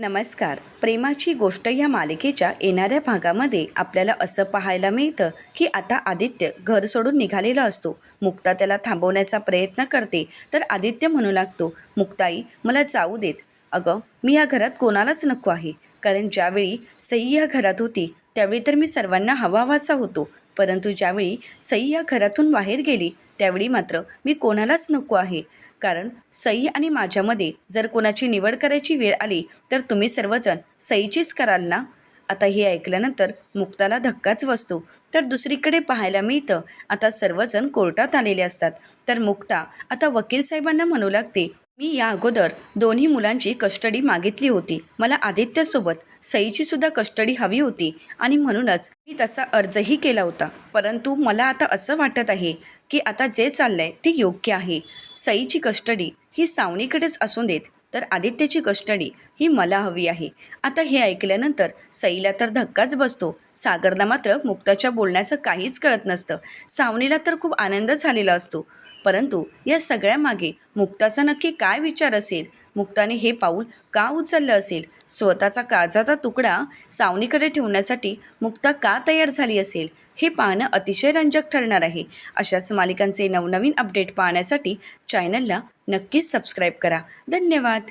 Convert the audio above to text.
नमस्कार. प्रेमाची गोष्ट या मालिकेच्या येणाऱ्या भागामध्ये आपल्याला असं पाहायला मिळतं की आता आदित्य घर सोडून निघालेला असतो. मुक्ता त्याला थांबवण्याचा प्रयत्न करते तर आदित्य म्हणू लागतो मुक्ताई मला जाऊ देत. अगं मी या घरात कोणालाच नको आहे. कारण ज्यावेळी सई या घरात होती त्यावेळी तर मी सर्वांना हवावासा होतो. परंतु ज्यावेळी सई या घरातून बाहेर गेली त्यावेळी मात्र मी कोणालाच नको आहे. कारण सई आणि माझ्यामध्ये जर कोणाची निवड करायची वेळ आली तर तुम्ही सर्वजण सईचीच कराल ना? आता हे ऐकल्यानंतर मुक्ताला धक्काच बसतो. तर दुसरीकडे पाहायला मिळतं आता सर्वजण कोर्टात आलेले असतात. तर मुक्ता आता वकील साहेबांना म्हणू लागते मी या अगोदर दोन्ही मुलांची कस्टडी मागितली होती. मला आदित्यसोबत सईची सुद्धा कस्टडी हवी होती आणि म्हणूनच मी तसा अर्जही केला होता. परंतु मला आता असं वाटत आहे की आता जे चाललंय ते योग्य आहे. सईची कस्टडी ही सावनीकडेच असून देत. तर आदित्यची कस्टडी ही मला हवी आहे. आता हे ऐकल्यानंतर सईला तर धक्काच बसतो. सागरला मात्र मुक्ताच्या बोलण्याचं काहीच कळत नसतं. सावनीला तर खूप आनंद झालेला असतो. परंतु या सगळ्यामागे मुक्ताचा नक्की काय विचार असेल? मुक्ताने हे पाऊल का उचललं असेल? स्वतःचा काळजाचा तुकडा सावनीकडे ठेवण्यासाठी मुक्ता का तयार झाली असेल? हे पाहणं अतिशय रंजक ठरणार आहे. अशाच मालिकांचे नवनवीन अपडेट पाहण्यासाठी चॅनलला नक्कीच सबस्क्राईब करा. धन्यवाद!